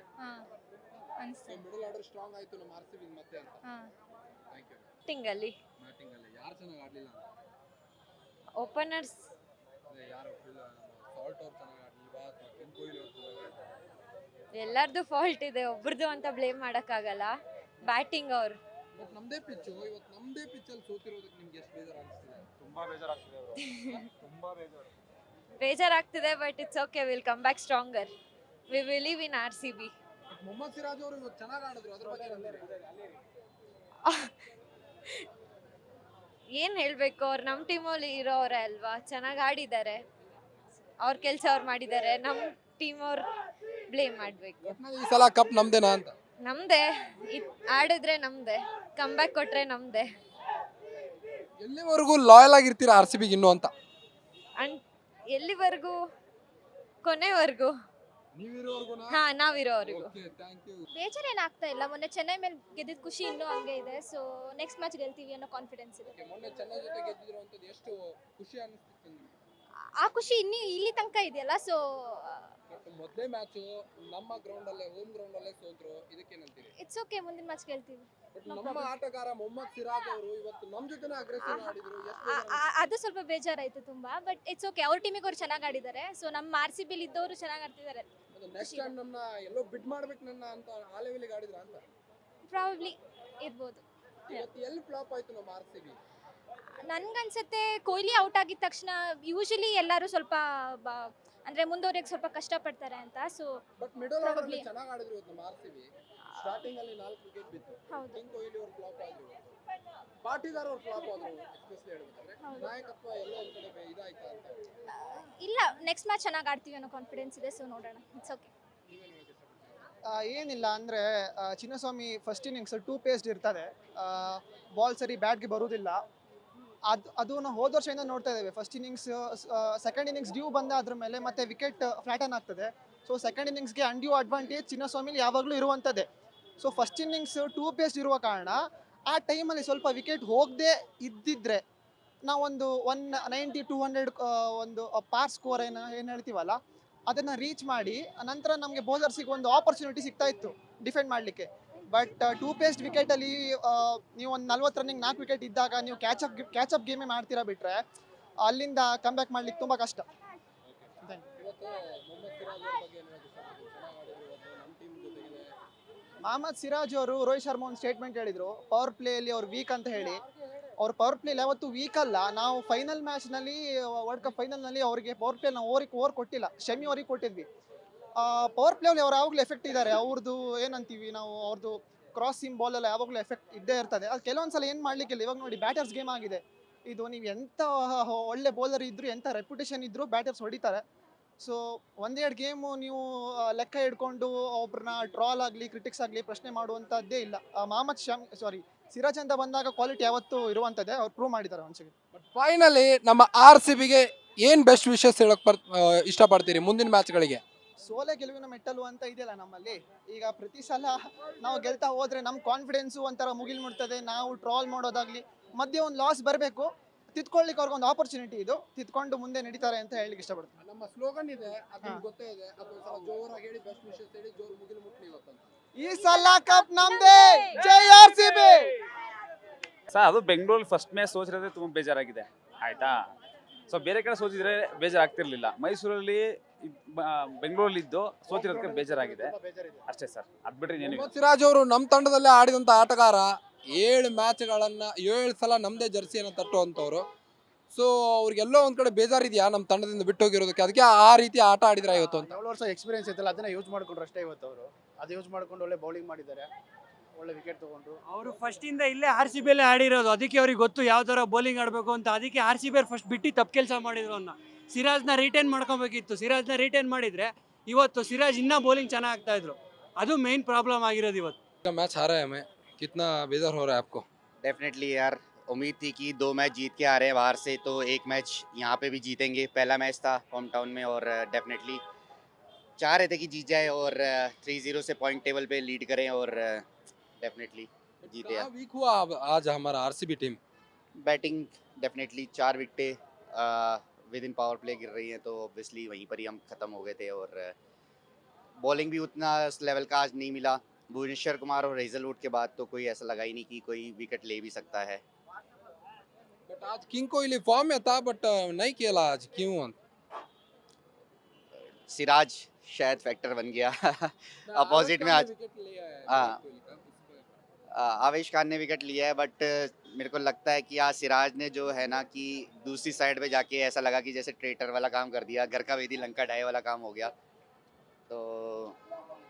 [SPEAKER 5] ಮಿಡಲ್ ಆರ್ಡರ್ ಸ್ಟ್ರಾಂಗ್ ಆಯ್ತು ನಮ್ಮ ಆರ್ ಸಿ ಬಿ ಮತ್ತೆ ಅಂತ.
[SPEAKER 7] ಹಾ.
[SPEAKER 5] ಥ್ಯಾಂಕ್ ಯು
[SPEAKER 4] ಬ್ಯಾಟಿಂಗಲ್ಲಿ
[SPEAKER 5] ಬ್ಯಾಟಿಂಗ್ ಅಲ್ಲಿ. ಯಾರು ಚೆನ್ನಾಗಿ ಆಡಲಿಲ್ಲ
[SPEAKER 4] ಓಪನರ್ಸ್? ಎಲ್ಲರದು ಫಾಲ್ಟ್ ಇದೆ ಒಬ್ರದ್ದು ಅಂತ ಬ್ಲೇಮ್ ಮಾಡೋಕ್ಕಾಗಲ್ಲ. ಬ್ಯಾಟಿಂಗ್ ಅವ್ರು.
[SPEAKER 5] ಬಟ್ ನಮ್ದೇ ಪಿಚ್ಚು ಇವತ್ತು ನಮ್ದೇ ಪಿಚ್ಚಲ್ಲಿ ಸೋತಿರೋದಕ್ಕೆ ನಿಮ್ಗೆ ಎಷ್ಟು ಬೇಜಾರು ಅನಿಸ್ತಿದೆ
[SPEAKER 1] ತುಂಬಾ ಬೇಜಾರಾಗ್ತಿದೆ ತುಂಬಾ ಬೇಜಾರು.
[SPEAKER 4] ಬೇಜಾರಾಗ್ತಿದೆ but it's okay will come back stronger we believe in R C
[SPEAKER 5] B Mohammed Siraj ಅವರು ಚೆನ್ನಾಗಿ ಆಡಿದ್ರು ಅದ್ರ ಬಗ್ಗೆ?
[SPEAKER 4] ಏನು ಹೇಳಬೇಕು? ಅವ್ರು ನಮ್ಮ ಟೀಮಲ್ಲಿ ಇರೋರೆ ಅಲ್ವಾ? ಚೆನ್ನಾಗಿ ಆಡಿದ್ದಾರೆ. ಅವ್ರ ಕೆಲಸ ಅವ್ರು ಮಾಡಿದ್ದಾರೆ. ನಮ್ಮ ಟೀಮ್ ಅವ್ರು ಬ್ಲೇಮ್ ಮಾಡಬೇಕು.
[SPEAKER 5] ಒಟ್ನಲ್ಲಿ ಈ ಸಲ ಕಪ್ ನಮ್ದೇನಾ ಅಂತ?
[SPEAKER 4] ನಮ್ದೇ. ಇದ್ ಆಡಿದ್ರೆ ನಮ್ದೇ. ಕಮ್ ಬ್ಯಾಕ್ ಕೊಟ್ರೆ ನಮ್ದೇ.
[SPEAKER 5] ಎಲ್ಲಿವರೆಗೂ ಲಾಯಲ್ ಆಗಿರ್ತೀರಾ ಆರ್ ಸಿ ಬಿಗೆ ಇನ್ನು ಅಂತ?
[SPEAKER 4] ಅಂಡ್ ಎಲ್ಲಿವರೆಗೂ? ಕೊನೆವರೆಗೂ. ಹಾ ನಾವಿರೋವರೆಗೂ
[SPEAKER 7] ಬೇಜಾರೇನಾಗ್ತಾ ಇಲ್ಲ. ಮೊನ್ನೆ ಚೆನ್ನೈ ಮೇಲೆ ಗೆದ್ದ ಖುಷಿ ಇನ್ನೂ ಹಂಗೆ ಇದೆ. ಸೊ ನೆಕ್ಸ್ಟ್ ಮ್ಯಾಚ್ ಗೆಲ್ತೀವಿ ಅನ್ನೋ ಕಾನ್ಫಿಡೆನ್ಸ್ ಇದೆ. ಆ ಖುಷಿ ಇನ್ನೂ ಇಲ್ಲಿ ತನಕ ಇದೆಯಲ್ಲ? ಸೊ
[SPEAKER 5] ಮೊದಲೇ ಮ್ಯಾಚ್ ನಮ್ಮ ಗ್ರೌಂಡ್ ಅಲ್ಲೇ ಹೋಮ್ ಗ್ರೌಂಡ್ ಅಲ್ಲೇ ಸೋತ್ರು. ಇದಕ್ಕೇನಂತೀರಿ
[SPEAKER 7] ಇಟ್ಸ್ ಓಕೆ ಮುಂದಿನ ಮ್ಯಾಚ್ ಗೆಲ್ತೀವಿ.
[SPEAKER 5] ನಮ್ಮ. ಆಟಗಾರ ಮೊಹಮ್ಮದ್ ಸಿರಾಜ್ ಅವರು ಇವತ್ತು ನಮ್ಮ ಜೊತೆನೇ ಅಗ್ರೆಸಿವ್ ಆಡಿದ್ರು.
[SPEAKER 7] ಅದು ಸ್ವಲ್ಪ ಬೇಜಾರಾಯ್ತು ತುಂಬಾ. ಬಟ್ ಇಟ್ಸ್ ಓಕೆ ಅವ್ರ ಟೀಮಿಗೆ ಅವ್ರು ಚೆನ್ನಾಗಿ ಆಡಿದ್ದಾರೆ. ಸೊ ನಮ್ಮ ಆರ್ ಸಿ ಬಿಲ್ ಇದ್ದವರು ಚೆನ್ನಾಗಿ ಆಡ್ತಿದ್ದಾರೆ.
[SPEAKER 5] ನೆಕ್ಸ್ಟ್ ಟೈಮ್ ನನ್ನ ಎಲ್ಲೋ ಬಿಡ್ ಮಾಡ್ಬೇಕು ನನ್ನ ಅಂತ ಆ ಲೆವೆಲ್ಗೆ ಆಡಿದ್ರ ಅಂತ?
[SPEAKER 7] ಪ್ರಾಬಬ್ಲಿ ಇರ್ಬೋದು.
[SPEAKER 5] ಇವತ್ತು ಎಲ್ಲಿ ಫ್ಲಾಪ್ ಆಯ್ತು ನಮ್ಮ ಆರ್ ಸಿ ಬಿ?
[SPEAKER 7] ನನ್ಗನ್ಸುತ್ತೆ ಕೊಹ್ಲಿ ಔಟ್ ಆಗಿದ ತಕ್ಷಣ ಯೂಶಲಿ ಎಲ್ಲರೂ ಸ್ವಲ್ಪ ಬ- ಅಂದ್ರೆ ಮುಂದುವರಿಯಕ್ಕೆ ಸ್ವಲ್ಪ ಕಷ್ಟ ಪಡ್ತಾರೆ ಅಂತ so
[SPEAKER 5] but middle order
[SPEAKER 7] Probably.
[SPEAKER 5] ಚೆನ್ನಾಗಿ ಆಡಿದ್ರು ಇವತ್ತು ನಮ್ಮ ಆರ್ ಸಿ ಬಿ. ಸ್ಟಾರ್ಟಿಂಗ್ ಅಲ್ಲಿ ನಾಲ್ಕು ವಿಕೆಟ್ ಬಿತ್ತು.
[SPEAKER 7] ಹೌದು.
[SPEAKER 5] ಕಿಂಗ್ ಕೊಹ್ಲಿ ಅವ್ರು ಫ್ಲಾಪ್ ಆದ್ರು? ಪಾಟಿದಾರ್ ಅವ್ರು ಫ್ಲಾಪ್ ಆದ್ರು ಎಕ್ಸ್ಪ್ರೆಸ್ಲಿ ಹೇಳ್ಬೇಕಾದ್ರೆ. ನಾಯಕತ್ವ ಎಲ್ಲೋ ಒಂದ್ ಕಡೆ ಇದಾಯ್ತಾ ಅಂತ.
[SPEAKER 7] ಇಲ್ಲ ನೆಕ್ಸ್ಟ್ ಮ್ಯಾಚ್ ಚೆನ್ನಾಗಿ ಆಡ್ತೀವಿ ಅನ್ನೋ ಕಾನ್ಫಿಡೆನ್ಸ್ ಇದೆ ಸೊ ನೋಡೋಣ. ಇಟ್ಸ್ ಓಕೆ
[SPEAKER 8] ಏನಿಲ್ಲ ಅಂದರೆ Chinnaswamy first innings too paced ಇರ್ತದೆ. ಬಾಲ್ ಸರಿ ಬ್ಯಾಟ್ಗೆ ಬರುವುದಿಲ್ಲ ಅದು ಅದು ನಾವು ಹೋದ ವರ್ಷದಿಂದ ನೋಡ್ತಾ ಇದ್ದೇವೆ. First innings second innings dew ಬಂದ ಅದ್ರ ಮೇಲೆ ಮತ್ತೆ ವಿಕೆಟ್ ಫ್ಲಾಟನ್ ಆಗ್ತದೆ. ಸೊ ಸೆಕೆಂಡ್ ಇನ್ನಿಂಗ್ಸ್ಗೆ ಅಂಡ್ಯೂ ಅಡ್ವಾಂಟೇಜ್ ಚಿನ್ನಸ್ವಾಮಿಲಿ ಯಾವಾಗಲೂ ಇರುವಂಥದ್ದೇ so first innings too paced ಇರುವ ಕಾರಣ ಆ ಟೈಮಲ್ಲಿ ಸ್ವಲ್ಪ ವಿಕೆಟ್ ಹೋಗದೆ ಇದ್ದಿದ್ರೆ ನಾವೊಂದು ಒನ್ ನೈಂಟಿ, ಟೂ ಹಂಡ್ರೆಡ್ ಒಂದು ಪಾರ್ ಸ್ಕೋರ್ ಏನು ಏನು ಹೇಳ್ತೀವಲ್ಲ, ಅದನ್ನು ರೀಚ್ ಮಾಡಿ, ನಂತರ ನಮಗೆ ಬೌಲರ್ಸಿಗೆ ಒಂದು ಆಪರ್ಚುನಿಟಿ ಸಿಗ್ತಾ ಇತ್ತು ಡಿಫೆಂಡ್ ಮಾಡಲಿಕ್ಕೆ. ಬಟ್ ಟೂ ಪೇಸ್ಟ್ ವಿಕೆಟಲ್ಲಿ ನೀವು ಒಂದು ನಲ್ವತ್ತು ರನ್ನಿಂಗ್ ನಾಲ್ಕು ವಿಕೆಟ್ ಇದ್ದಾಗ ನೀವು ಕ್ಯಾಚಪ್ ಕ್ಯಾಚಪ್ ಗೇಮೇ ಮಾಡ್ತೀರಾ ಬಿಟ್ಟರೆ ಅಲ್ಲಿಂದ ಕಮ್ ಬ್ಯಾಕ್ ಮಾಡ್ಲಿಕ್ಕೆ ತುಂಬ ಕಷ್ಟ
[SPEAKER 5] ಇವತ್ತು ಮೊಹಮ್ಮದ್ ಸಿರಾಜ್ ಅವ್ರ ಬಗ್ಗೆ ಏನ್ ಹೇಳಕ್ ಇಷ್ಟಪಡ್ತೀರಾ? ಚೆನ್ನಾಗಿ ಆಡಿದ್ರು ಇವತ್ತು ನಮ್ಮ ಟೀಮ್ ಜೊತೆಗಿದೆ
[SPEAKER 8] ಮೊಹಮ್ಮದ್ ಸಿರಾಜ್ ಅವರು, ರೋಹಿತ್ ಶರ್ಮಾ ಒಂದು ಸ್ಟೇಟ್ಮೆಂಟ್ ಹೇಳಿದರು ಪವರ್ ಪ್ಲೇಯಲ್ಲಿ ಅವ್ರು ವೀಕ್ ಅಂತ ಹೇಳಿ. ಅವ್ರ ಪವರ್ ಪ್ಲೇಲಿ ಯಾವತ್ತು ವೀಕ್ ಅಲ್ಲ. ನಾವು ಫೈನಲ್ ಮ್ಯಾಚ್ನಲ್ಲಿ ವರ್ಲ್ಡ್ ಕಪ್ ಫೈನಲ್ನಲ್ಲಿ ಅವರಿಗೆ ಪವರ್ ಪ್ಲೇ ನಾವು ಓರಿಗೆ ಓವರ್ ಕೊಟ್ಟಿಲ್ಲ. ಶಮಿ ಅವ್ರಿಗೆ ಕೊಟ್ಟಿದ್ವಿ. ಪವರ್ ಪ್ಲೇಲಿ ಅವ್ರು ಯಾವಾಗಲೂ ಎಫೆಕ್ಟ್ ಇದ್ದಾರೆ. ಅವ್ರದ್ದು ಏನಂತೀವಿ ನಾವು ಅವ್ರದ್ದು ಕ್ರಾಸ್ ಸಿಮ್ ಬಾಲೆಲ್ಲ ಯಾವಾಗಲೂ ಎಫೆಕ್ಟ್ ಇದ್ದೇ ಇರ್ತದೆ. ಅದು ಕೆಲವೊಂದು ಸಲ ಏನು ಮಾಡಲಿಕ್ಕಿಲ್ಲ. ಇವಾಗ ನೋಡಿ ಬ್ಯಾಟರ್ಸ್ ಗೇಮ್ ಆಗಿದೆ. ಇದು ನೀವು ಎಂಥ ಒಳ್ಳೆ ಬೌಲರ್ ಇದ್ದರೂ ಎಂಥ ರೆಪ್ಯುಟೇಷನ್ ಇದ್ದರೂ ಬ್ಯಾಟರ್ಸ್ ಹೊಡಿತಾರೆ. ಸೊ ಒಂದೆರಡು ಗೇಮು ನೀವು ಲೆಕ್ಕ ಹಿಡ್ಕೊಂಡು ಒಬ್ರನ್ನ ಟ್ರಾಲ್ ಆಗಲಿ ಕ್ರಿಟಿಕ್ಸ್ ಆಗಲಿ ಪ್ರಶ್ನೆ ಮಾಡುವಂಥದ್ದೇ ಇಲ್ಲ. ಮಹಮ್ಮದ್ ಶಮ್ ಸಾರಿ ಸಿರಾಜ್ ಅಂತ ಬಂದಾಗ ಕ್ವಾಲಿಟಿ ಯಾವತ್ತೂ ಇರುವಂಥದ್ದೇ ಅವ್ರು ಪ್ರೂವ್ ಮಾಡಿದ್ದಾರೆ ಒಂದ್ಸರಿ
[SPEAKER 5] ಬಟ್ ಫೈನಲಿ ನಮ್ಮ ಆರ್ ಸಿ ಬಿಗೆ ಏನು ಬೆಸ್ಟ್ ವಿಷಸ್ ಹೇಳಕ್ ಬರ್ ಇಷ್ಟಪಡ್ತೀರಿ ಮುಂದಿನ ಮ್ಯಾಚ್ಗಳಿಗೆ
[SPEAKER 8] ಸೋಲೆ ಗೆಲುವಿನ ಮೆಟ್ಟಲು ಅಂತ ಇದೆಯಲ್ಲ ನಮ್ಮಲ್ಲಿ? ಈಗ ಪ್ರತಿ ಸಲ ನಾವು ಗೆಲ್ತಾ ಹೋದರೆ ನಮ್ಮ ಕಾನ್ಫಿಡೆನ್ಸು ಒಂಥರ ಮುಗಿಲ್ ಮುಡ್ತದೆ ನಾವು ಟ್ರಾಲ್ ಮಾಡೋದಾಗ್ಲಿ ಮಧ್ಯೆ ಒಂದು ಲಾಸ್ ಬರಬೇಕು. ತಿದ್ಕೊಳ್ಳಿಕ್ಕೆ ಅವ್ರಿಗೊಂದು ಆಪರ್ಚುನಿಟಿ ಇದು. ತಿದ್ಕೊಂಡು ಮುಂದೆ ನಡೀತಾರೆ ಅಂತ ಹೇಳಲಿಕ್ಕೆ ಇಷ್ಟಪಡ್ತೀನಿ.
[SPEAKER 5] ನಮ್ಮ ಸ್ಲೋಗನ್ ಇದೆ ಅದು
[SPEAKER 8] ಹಾ.
[SPEAKER 5] ನಿಮ್ಗೆ ಗೊತ್ತೇ ಇದೆ. ಅಥವಾ ಸಲ ಜೋರಾಗಿ ಹೇಳಿ ಬೆಸ್ಟ್ ವಿಶಸ್ ಹೇಳಿ ಜೋರು ಮುಗಿಲು ಮುಟ್ಲಿ ಇವತ್ತಂತ
[SPEAKER 8] ಈ ಸಲ ಕಪ್ ನಮ್ದೇ. ಜೈ ಆರ್ ಸಿ ಬಿ
[SPEAKER 9] ಸರ್ ಅದು ಬೆಂಗಳೂರಲ್ಲಿ ಫಸ್ಟ್ ಮ್ಯಾಚ್ ಸೋಚಿರೋದೇ ತುಂಬ ಬೇಜಾರಾಗಿದೆ. ಆಯ್ತಾ? ಸೊ ಬೇರೆ ಕಡೆ ಸೋತಿದ್ರೆ ಬೇಜಾರಾಗ್ತಿರ್ಲಿಲ್ಲ. ಮೈಸೂರಲ್ಲಿ ಬೆಂಗಳೂರಲ್ಲಿ ಇದ್ದು ಸೋತಿರೋದಕ್ಕೆ ಬೇಜಾರಾಗಿದೆ. ಅಷ್ಟೇ ಸರ್. ಅದ್ ಬಿಟ್ರೆ
[SPEAKER 5] ಮೊಹಮ್ಮದ್ ಸಿರಾಜ್ ಅವರು ನಮ್ಮ ತಂಡದಲ್ಲೇ ಆಡಿದಂತ ಆಟಗಾರ ಏಳು ಮ್ಯಾಚ್ಗಳನ್ನ ಏಳು ಸಲ ನಮ್ಮದೇ ಜರ್ಸಿಯನ್ನು ತಟ್ಟುವಂಥವ್ರು ಸೊ ಅವ್ರಿಗೆಲ್ಲೋ ಒಂದ್ ಕಡೆ ಬೇಜಾರಿದೆಯಾ ನಮ್ಮ ತಂಡದಿಂದ ಬಿಟ್ಟು ಹೋಗಿರೋದಕ್ಕೆ ಅದಕ್ಕೆ ಆ ರೀತಿ ಆಟ ಆಡಿದ್ರೆ ಇವತ್ತು ಅಂತ.
[SPEAKER 10] ಏಳು ವರ್ಷ ಎಕ್ಸ್ಪೀರಿಯನ್ಸ್ ಇದೆ ಅದನ್ನ ಯೂಸ್ ಮಾಡ್ಕೊಂಡ್ರು ಅಷ್ಟೇ ಇವತ್ತು ಅವರು. ಅದು ಯೂಸ್ ಮಾಡ್ಕೊಂಡು ಒಳ್ಳೆ ಬೌಲಿಂಗ್ ಮಾಡಿದ್ದಾರೆ. ಒಳ್ಳೆ ವಿಕೆಟ್ ತಗೊಂಡ್ರು
[SPEAKER 11] ಅವರು ಫಸ್ಟಿಂದ ಇಲ್ಲೇ ಆರ್ ಸಿ ಬಿಯಲ್ಲೇ ಆಡಿರೋದು ಅದಕ್ಕೆ ಅವ್ರಿಗೆ ಗೊತ್ತು ಯಾವ ಥರ ಬೌಲಿಂಗ್ ಆಡಬೇಕು ಅಂತ ಅದಕ್ಕೆ ಆರ್ ಸಿ ಬಿ ಫಸ್ಟ್ ಬಿಟ್ಟು ತಪ್ಪು ಕೆಲಸ ಮಾಡಿದ್ರು ಅವನ್ನ ಸಿರಾಜ್ನ ರಿಟೈನ್ ಮಾಡ್ಕೊಬೇಕಿತ್ತು ಸಿರಾಜ್ನ ರಿಟೈನ್ ಮಾಡಿದ್ರೆ ಇವತ್ತು ಸಿರಾಜ್ ಇನ್ನೂ ಬೌಲಿಂಗ್ ಚೆನ್ನಾಗಿ ಆಗ್ತಾ ಇದ್ರು ಅದು ಮೇನ್ ಪ್ರಾಬ್ಲಮ್ ಆಗಿರೋದು ಇವತ್ತು
[SPEAKER 5] मैच हारा है हमें कितना बेजार हो रहा है आपको
[SPEAKER 12] डेफिनेटली यार उम्मीद थी कि दो मैच जीत के आ रहे हैं बाहर से तो एक मैच यहाँ पे भी जीतेंगे पहला मैच था होम टाउन में और डेफिनेटली चाह रहे थे कि जीत जाए और थ्री जीरो से पॉइंट टेबल पे लीड करें और डेफिनेटली जीते
[SPEAKER 5] कहाँ वीक हुआ आज हमारा आरसीबी टीम
[SPEAKER 12] बैटिंग डेफिनेटली चार विकटें विद इन पावर प्ले गिर रही हैं तो ऑब्वियसली वहीं पर ही हम ख़त्म हो गए थे और बॉलिंग भी उतना उस लेवल का आज नहीं मिला। भुवनेश्वर कुमार और हेजलवुड के बाद तो कोई ऐसा लगा ही नहीं कि कोई विकेट ले भी सकता है।
[SPEAKER 5] बट आज किंग कोहली फॉर्म में था बट नहीं खेला आज। क्यों
[SPEAKER 12] सिराज शायद फैक्टर बन गया। Opposite में आज- हाँ। आवेश खान ने विकेट लिया है बट मेरे को लगता है कि आज सिराज ने जो है ना कि दूसरी साइड पे जाके ऐसा लगा कि जैसे ट्रेटर वाला काम कर दिया, घर का वेदी लंका ढाई वाला काम हो गया। तो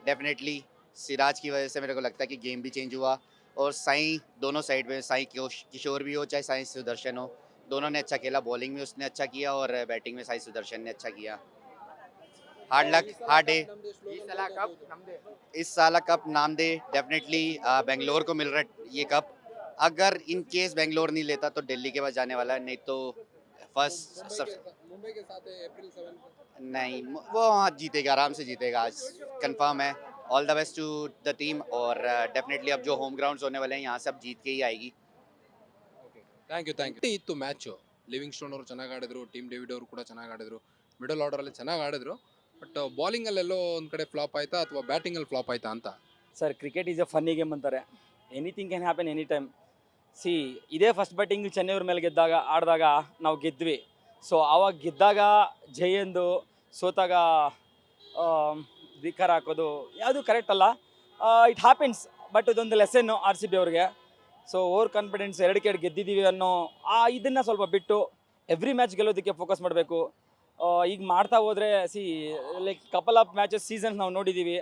[SPEAKER 12] डेफिनेटली सिराज की वजह से मेरे को लगता है कि गेम भी चेंज हुआ और साई दोनों साइड में साई किशोर भी हो, चाहे साई सुदर्शन हो, दोनों ने अच्छा खेला बॉलिंग में उसने अच्छा किया और बैटिंग में साई सुदर्शन ने अच्छा किया। हार्ड लक हार्ड डे इस साल कप नाम दे डेफिनेटली बेंगलोर को मिल रहा है ये कप अगर इन केस बेंगलोर नहीं लेता तो दिल्ली के पास जाने वाला है नहीं तो फर्स्ट सब
[SPEAKER 5] मुंबई के साथ अप्रैल सेवन
[SPEAKER 12] नहीं वो हाँ जीतेगा आराम से जीतेगा आज कंफर्म है all the best to the team और डेफिनेटली अब जो होम ग्राउंड्स होने वाले हैं यहाँ से अब जीत के ही आएगी
[SPEAKER 5] ಥ್ಯಾಂಕ್ ಯು ಥ್ಯಾಂಕ್ ಯು ಇತ್ತು ಮ್ಯಾಚು ಲಿವಿಂಗ್ ಸ್ಟೋನ್ ಅವರು ಚೆನ್ನಾಗಿ ಆಡಿದ್ರು ಟೀಮ್ ಡೇವಿಡ್ ಅವರು ಕೂಡ ಚೆನ್ನಾಗಿ ಆಡಿದ್ರು ಮಿಡಲ್ ಆರ್ಡರಲ್ಲಿ ಚೆನ್ನಾಗಿ ಆಡಿದ್ರು ಬಟ್ ಬಾಲಿಂಗಲ್ಲೆಲ್ಲೋ ಒಂದು ಕಡೆ ಫ್ಲಾಪ್ ಆಯ್ತಾ ಅಥವಾ ಬ್ಯಾಟಿಂಗಲ್ಲಿ ಫ್ಲಾಪ್ ಆಯ್ತಾ ಅಂತ?
[SPEAKER 13] Sir, cricket is a funny game ಅಂತಾರೆ. Anything can happen any time C ಇದೇ ಫಸ್ಟ್ ಬ್ಯಾಟಿಂಗ್ ಚೆನ್ನೈವ್ರ ಮೇಲೆ ಗೆದ್ದಾಗ, ಆಡಿದಾಗ ನಾವು ಗೆದ್ವಿ. ಸೊ ಆವಾಗ ಗೆದ್ದಾಗ ಜೈ ಎಂದು ಸೋತಾಗ ಧಿಕ್ಕಾರ ಹಾಕೋದು, ಯಾವುದು ಕರೆಕ್ಟ್ ಅಲ್ಲ. ಇಟ್ ಹ್ಯಾಪನ್ಸ್ ಬಟ್ ಇದೊಂದು ಲೆಸನ್ನು ಆರ್ ಸಿ ಬಿ ಅವ್ರಿಗೆ. ಸೊ ಓವರ್ ಕಾನ್ಫಿಡೆನ್ಸ್ ಎರಡು ಕೇಡ್ ಗೆದ್ದಿದ್ದೀವಿ ಅನ್ನೋ ಆ ಇದನ್ನು ಸ್ವಲ್ಪ ಬಿಟ್ಟು ಎವ್ರಿ ಮ್ಯಾಚ್ ಗೆಲ್ಲೋದಕ್ಕೆ ಫೋಕಸ್ ಮಾಡಬೇಕು. ಈಗ ಮಾಡ್ತಾ ಹೋದರೆ see like couple of matches seasons ನಾವು ನೋಡಿದ್ದೀವಿ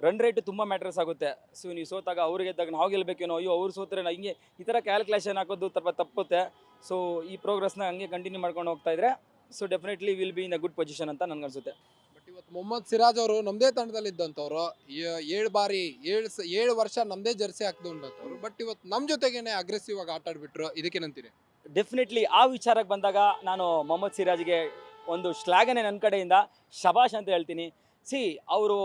[SPEAKER 13] ರನ್ ರೇಟ್ ತುಂಬ ಮ್ಯಾಟ್ರಸ್ ಆಗುತ್ತೆ. ಸೊ ನೀವು ಸೋತಾಗ ಅವ್ರು ಗೆದ್ದಾಗ ನಾವು ಗೆಲ್ಲಬೇಕೇನೋ ಅಯ್ಯೋ ಅವ್ರು ಸೋತ್ರೆ ನಾ ಹಿಂಗೆ ಈ ಥರ ಕ್ಯಾಲ್ಕುಲೇಷನ್ ಹಾಕೋದು ತಪ್ಪ ತಪ್ಪುತ್ತೆ. ಸೊ ಈ ಪ್ರೋಗ್ರೆಸ್ನ ಹಂಗೆ ಕಂಟಿನ್ಯೂ ಮಾಡ್ಕೊಂಡು ಹೋಗ್ತಾ ಇದ್ರೆ so definitely will be in a good position ಅಂತ ನನಗನ್ಸುತ್ತೆ
[SPEAKER 5] ಬಟ್ ಇವತ್ತು ಮೊಹಮ್ಮದ್ ಸಿರಾಜ್ ಅವರು ನಮ್ಮದೇ ತಂಡದಲ್ಲಿ ಇದ್ದಂಥವ್ರು ಏಳು ಬಾರಿ ಏಳು ಸ ಏಳು ವರ್ಷ ನಮ್ಮದೇ ಜರ್ಸಿ ಹಾಕ್ದಂಥವ್ರು ಬಟ್ ಇವತ್ತು ನಮ್ಮ ಜೊತೆಗೇನೆ ಅಗ್ರೆಸಿವ್ ಆಗಿ ಆಟ ಆಡ್ಬಿಟ್ರು ಇದಕ್ಕೇನಂತೀರಿ?
[SPEAKER 13] ಡೆಫಿನೆಟ್ಲಿ ಆ ವಿಚಾರಕ್ಕೆ ಬಂದಾಗ ನಾನು ಮೊಹಮ್ಮದ್ ಸಿರಾಜ್ಗೆ ಒಂದು ಶ್ಲಾಘನೆ ನನ್ನ ಕಡೆಯಿಂದ. ಶಬಾಷ್ ಅಂತ ಹೇಳ್ತೀನಿ. ಸಿ, ಅವರು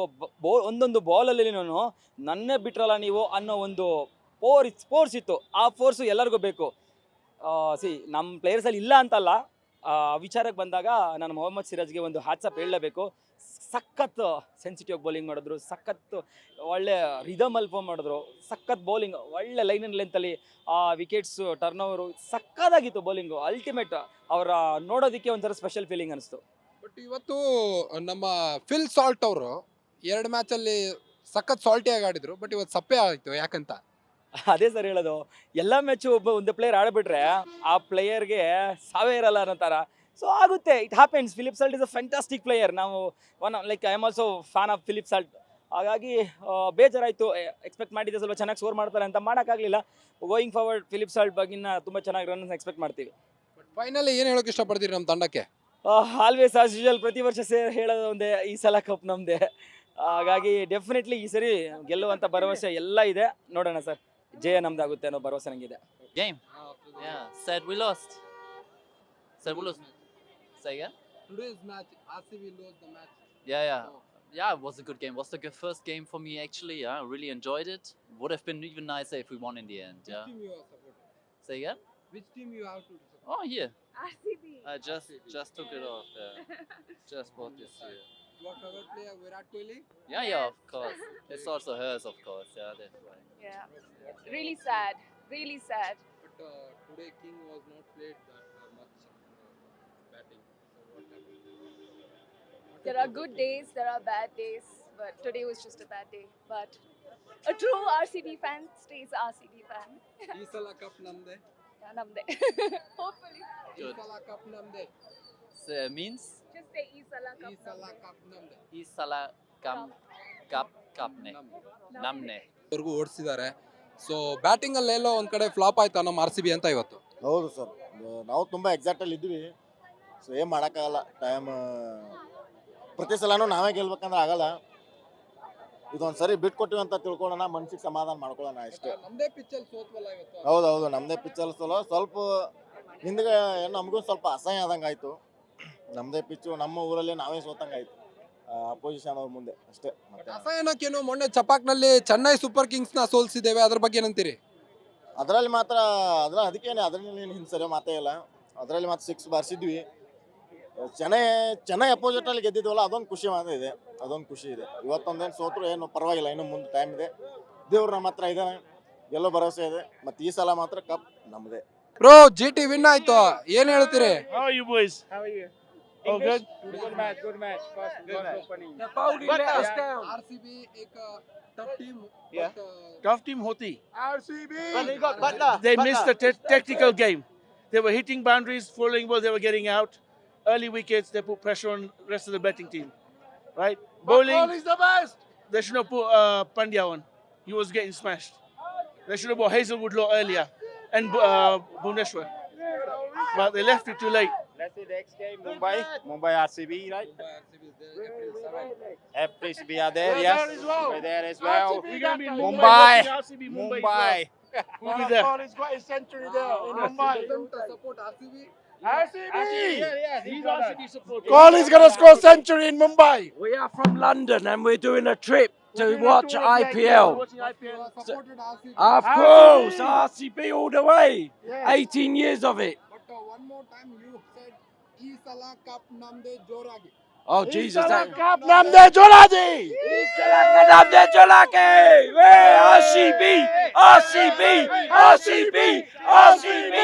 [SPEAKER 13] ಬೋ ಒಂದೊಂದು ಬಾಲಲ್ಲಿ ನಾನು ನನ್ನೇ ಬಿಟ್ರಲ್ಲ ನೀವು ಅನ್ನೋ ಒಂದು ಫೋರ್ ಫೋರ್ಸ್ ಇತ್ತು. ಆ ಫೋರ್ಸು ಎಲ್ಲರಿಗೂ ಬೇಕು. ಸಿ ನಮ್ಮ ಪ್ಲೇಯರ್ಸಲ್ಲಿ ಇಲ್ಲ ಅಂತಲ್ಲ. ವಿಚಾರಕ್ಕೆ ಬಂದಾಗ ನಾನು ಮೊಹಮ್ಮದ್ ಸಿರಾಜ್ಗೆ ಒಂದು ಹಾಟ್ಸಪ್ ಹೇಳಲೇಬೇಕು. ಸಖತ್ ಸೆನ್ಸಿಟಿವ್ ಬೌಲಿಂಗ್ ಮಾಡಿದ್ರು, ಸಖತ್ ಒಳ್ಳೆ ರಿದಮಲ್ಲಿ ಅಲ್ಪ ಮಾಡಿದ್ರು, ಸಖತ್ ಬೌಲಿಂಗ್ ಒಳ್ಳೆ ಲೈನ್ ಲೆಂತಲ್ಲಿ ಆ ವಿಕೆಟ್ಸು ಟರ್ನ್ ಓವರು ಸಖತ್ತಾಗಿತ್ತು ಬೌಲಿಂಗು ಅಲ್ಟಿಮೇಟ್ ಅವರ ನೋಡೋದಕ್ಕೆ ಒಂಥರ ಸ್ಪೆಷಲ್ ಫೀಲಿಂಗ್ ಅನಿಸ್ತು.
[SPEAKER 5] ಬಟ್ ಇವತ್ತು ನಮ್ಮ ಫಿಲ್ ಸಾಲ್ಟ್ ಅವರು ಎರಡು ಮ್ಯಾಚಲ್ಲಿ ಸಖತ್ ಸಾಲ್ಟಿಯಾಗಿ ಆಡಿದರು ಬಟ್ ಇವತ್ತು ಸಪ್ಪೆ ಆಯಿತು ಯಾಕಂತ?
[SPEAKER 13] ಅದೇ ಸರ್ ಹೇಳೋದು. ಎಲ್ಲ ಮ್ಯಾಚು ಒಬ್ಬ ಒಂದು ಪ್ಲೇಯರ್ ಆಡಿಬಿಟ್ರೆ ಆ ಪ್ಲೇಯರ್ಗೆ ಸಾವೇ ಇರಲ್ಲ ಅನ್ನೋ ಥರ ಸೊ ಆಗುತ್ತೆ. It happens Philip Salt is a fantastic player ನಾವು one like I am also fan of Philip Salt ಹಾಗಾಗಿ ಬೇಜಾರಾಯಿತು. ಎಕ್ಸ್ಪೆಕ್ಟ್ ಮಾಡಿದ್ದೆ ಸ್ವಲ್ಪ ಚೆನ್ನಾಗಿ ಸ್ಕೋರ್ ಮಾಡ್ತಾರೆ ಅಂತ ಮಾಡೋಕ್ಕಾಗಲಿಲ್ಲ. ಗೋಯಿಂಗ್ ಫಾರ್ವರ್ಡ್ ಫಿಲಿಪ್ ಸಾಲ್ಟ್ ಬಗ್ಗಿನ ತುಂಬ ಚೆನ್ನಾಗಿ ರನ್ ಎಕ್ಸ್ಪೆಕ್ಟ್ ಮಾಡ್ತೀವಿ.
[SPEAKER 5] ಬಟ್ ಫೈನಲಿ ಏನು ಹೇಳೋಕೆ ಇಷ್ಟಪಡ್ತೀರಿ ನಮ್ಮ ತಂಡಕ್ಕೆ?
[SPEAKER 13] ಆಲ್ವೇಸ್ ಆಸ್ ಯೂಶಲ್ ಪ್ರತಿ ವರ್ಷ ಸೇರಿ ಹೇಳೋದು ಒಂದೇ ಈ ಸಲ ಕಪ್ ನಮ್ಮದೇ ಹಾಗಾಗಿ ಡೆಫಿನೆಟ್ಲಿ ಈ ಸರಿ ಗೆಲ್ಲುವಂಥ ಭರವಸೆ ಎಲ್ಲ ಇದೆ. ನೋಡೋಣ ಸರ್. ಜಯ ನಮ್ದಾಗುತ್ತೆ ಅನ್ನೋ ಭರವಸೆ ನನಗಿದೆ
[SPEAKER 14] Game. Yeah. Said we lost. Said we lost. Say again?
[SPEAKER 5] Today's match, RCB lost the match.
[SPEAKER 14] Yeah, yeah. Yeah, it was a good game. Was the g- first game for me actually. Yeah, I really enjoyed it. Would have been even nicer if we won in the end. Yeah.
[SPEAKER 5] team you are supporting?
[SPEAKER 14] Say again?
[SPEAKER 5] Which team you have to support?
[SPEAKER 14] Oh, here.
[SPEAKER 15] RCB.
[SPEAKER 14] I just just took it off. Yeah. just bought this here.
[SPEAKER 5] Your favorite player, Virat Kohli?
[SPEAKER 14] Yeah, yeah, of course. it's also hers, of course. Yeah, that's why.
[SPEAKER 15] Yeah. Really sad. Really sad.
[SPEAKER 5] But uh, today King was not played that uh, much uh, batting. So what happened?
[SPEAKER 15] There are good days, there are bad days, but today was just a bad day. But a true RCB fan stays RCB fan.
[SPEAKER 5] Isala Cup namde.
[SPEAKER 15] Yeah, namde. Hopefully.
[SPEAKER 5] Isala Cup namde.
[SPEAKER 14] So, means
[SPEAKER 15] Just say ಈ ಸಲ
[SPEAKER 5] ಈ ಸಲ. ಕಪ್ ನಮ್ದೆ
[SPEAKER 14] Isala Kam Kap Kapne. Namne.
[SPEAKER 5] ವರ್ಗೂ ಓಡಿಸಿದ್ದಾರೆ. ಸೊ ಬ್ಯಾಟಿಂಗ್ ಅಲ್ಲಿ ಎಲ್ಲೋ ಒಂದ್ ಕಡೆ ಫ್ಲಾಪ್ ಆಯ್ತಾ ನಮ್ಮ ಆರ್ ಸಿ ಬಿ ಅಂತ ಇವತ್ತು?
[SPEAKER 16] ಹೌದು ಸರ್. ನಾವು ತುಂಬ ಎಕ್ಸಾಕ್ಟಲ್ಲಿ ಇದ್ವಿ ಸೊ ಏನು ಮಾಡೋಕ್ಕಾಗಲ್ಲ. ಟೈಮ್ ಪ್ರತಿ ಸಲನೂ ನಾವೇ ಗೆಲ್ಬೇಕಂದ್ರೆ ಆಗಲ್ಲ. ಇದೊಂದ್ಸರಿ ಬಿಟ್ಕೊಟ್ಟಿವಿ ಅಂತ ತಿಳ್ಕೊಳ್ಳೋಣ. ಮನ್ಸಿಗೆ ಸಮಾಧಾನ ಮಾಡ್ಕೊಳ್ಳೋಣ ಅಷ್ಟೇ
[SPEAKER 5] ನಮ್ದೇ ಪಿಚ್ಚಲ್ಲಿ ಸೋತ್ವಲ್ಲ ಇವತ್ತು?
[SPEAKER 16] ಹೌದು ಹೌದು ನಮ್ಮದೇ ಪಿಚ್ಚಲ್ಲಿ ಸಲ ಸ್ವಲ್ಪ ಹಿಂದ್ಗೆ ಏನು ನಮಗೂ ಸ್ವಲ್ಪ ಅಸಹ್ಯ ಆದಂಗೆ ಆಯಿತು ನಮ್ಮದೇ ಪಿಚ್ಚು ನಮ್ಮ ಊರಲ್ಲಿ ನಾವೇ ಸೋತಂಗೆ ಆಯ್ತು ಅಪೋಸಿಷನ್ ಅವ್ರ ಮುಂದೆ ಅಷ್ಟೇ ಮತ್ತೆ
[SPEAKER 5] ಅಸಹ್ಯನಕ್ಕೇನು ಮೊನ್ನೆ ಚಪಾಕ್ನಲ್ಲಿ ಚೆನ್ನೈ ಸೂಪರ್ ಕಿಂಗ್ಸ್ನ ಸೋಲ್ಸಿದ್ದೇವೆ ಅದ್ರ ಬಗ್ಗೆ ಏನಂತೀರಿ?
[SPEAKER 16] ಅದರಲ್ಲಿ ಮಾತ್ರ ಅದ್ರ ಅದಕ್ಕೇನೆ ಅದರಲ್ಲಿ ನೀನು ಹಿಂಸರೆ ಮಾತೇ ಇಲ್ಲ. ಅದರಲ್ಲಿ ಮಾತ್ರ ಸಿಕ್ಸ್ ಬಾರಿಸಿದ್ವಿ. ಚೆನ್ನೈ ಚೆನ್ನೈ ಅಪೋಸಿಟ್ ಅಲ್ಲಿ ಗೆದ್ದಿದ್ವಲ್ಲ ಅದೊಂದು ಖುಷಿ ಮಾತ್ರ ಇದೆ ಅದೊಂದು ಖುಷಿ ಇದೆ. ಇವತ್ತೊಂದೇನು ಸೋತ್ರು ಏನು ಪರವಾಗಿಲ್ಲ ಇನ್ನು ಮುಂದೆ ಟೈಮ್ ಇದೆ. ದೇವ್ರು ನಮ್ಮ ಹತ್ರ ಇದ್ದಾನೆ ಗೆಲ್ಲೋ ಭರವಸೆ ಇದೆ ಮತ್ತೆ ಈ ಸಲ ಮಾತ್ರ ಕಪ್ ನಮ್ಮದೇ
[SPEAKER 5] ಬ್ರೋ ಜಿ ಟಿ ವಿನ್ ಆಯ್ತು ಏನ್ ಹೇಳ್ತೀರಿ?
[SPEAKER 17] Oh, good?
[SPEAKER 10] Good match, good match. First,
[SPEAKER 17] good
[SPEAKER 10] first
[SPEAKER 17] match.
[SPEAKER 10] opening.
[SPEAKER 5] But, uh, down. RCB a tough team.
[SPEAKER 10] Yeah.
[SPEAKER 17] But, uh, tough team uh, hoti.
[SPEAKER 10] RCB.
[SPEAKER 16] But they got Butler.
[SPEAKER 17] They Butler. missed the te tactical game. They were hitting boundaries, following ball. They were getting out. Early wickets. They put pressure on rest of the batting team. Right. Bowling.
[SPEAKER 10] Is the best.
[SPEAKER 17] They should have put uh, Pandya on. He was getting smashed. They should have bought Hazelwood Law earlier and uh, Bhuneshwar. But they left it too late
[SPEAKER 10] the next game, Mumbai. Mumbai RCB, right? Mumbai RCB is there, April 7th. April are there, yes.
[SPEAKER 17] We're there as well.
[SPEAKER 10] We're there as well.
[SPEAKER 17] Gonna be
[SPEAKER 10] Mumbai.
[SPEAKER 17] Mumbai. Mumbai.
[SPEAKER 10] Mumbai.
[SPEAKER 17] We'll be there.
[SPEAKER 10] He's got his century there Mumbai.
[SPEAKER 5] support
[SPEAKER 10] RCB.
[SPEAKER 17] Cole is
[SPEAKER 10] going to score century in Mumbai.
[SPEAKER 11] We are from London and we're doing a trip to watch IPL. Of course, RCB all the way. 18 years of it.
[SPEAKER 5] But one more time, you said cup ನಮ್ದೆ ಜೋರಾಗಿ
[SPEAKER 11] Oh, Jesus. That...
[SPEAKER 10] Namde Joladi!
[SPEAKER 11] RCB! RCB! RCB! RCB!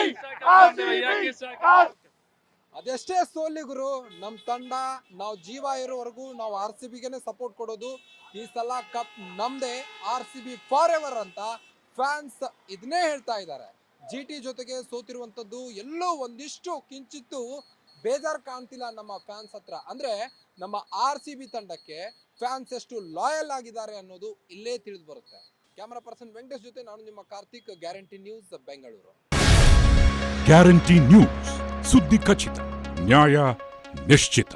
[SPEAKER 5] ಅದೆಷ್ಟೇ ಸೋಲಿಗರು ನಮ್ಮ ತಂಡ ನಾವು ಜೀವ ಇರೋವರೆಗೂ ನಾವು ಆರ್ ಸಿ ಬಿಗೆನೆ ಸಪೋರ್ಟ್ ಕೊಡೋದು ಈ ಸಲ ಕಪ್ ನಮ್ದೇ R C B for ever ಅಂತ ಫ್ಯಾನ್ಸ್ ಇದನ್ನೇ ಹೇಳ್ತಾ ಇದ್ದಾರೆ ಜಿ ಟಿ ಜೊತೆಗೆ ಸೋತಿರುವಂತದ್ದು ಎಲ್ಲೋ ಒಂದಿಷ್ಟು ಕಿಂಚಿತ್ತು ಬೇಜಾರ್ ಕಾಣ್ತಿಲ್ಲ ನಮ್ಮ ಫ್ಯಾನ್ಸ್ ಹತ್ರ. ಅಂದ್ರೆ ನಮ್ಮ ಆರ್ ಸಿ ಬಿ ತಂಡಕ್ಕೆ ಫ್ಯಾನ್ಸ್ ಎಷ್ಟು ಲಾಯಲ್ ಆಗಿದ್ದಾರೆ ಅನ್ನೋದು ಇಲ್ಲೇ ತಿಳಿದು ಬರುತ್ತೆ. ಕ್ಯಾಮರಾ ಪರ್ಸನ್ ವೆಂಕಟೇಶ್ ಜೊತೆ ನಾನು ನಿಮ್ಮ Karthik guarantee news Bengaluru
[SPEAKER 18] guarantee news ಸುದ್ದಿ ಖಚಿತ, ನ್ಯಾಯ ನಿಶ್ಚಿತ.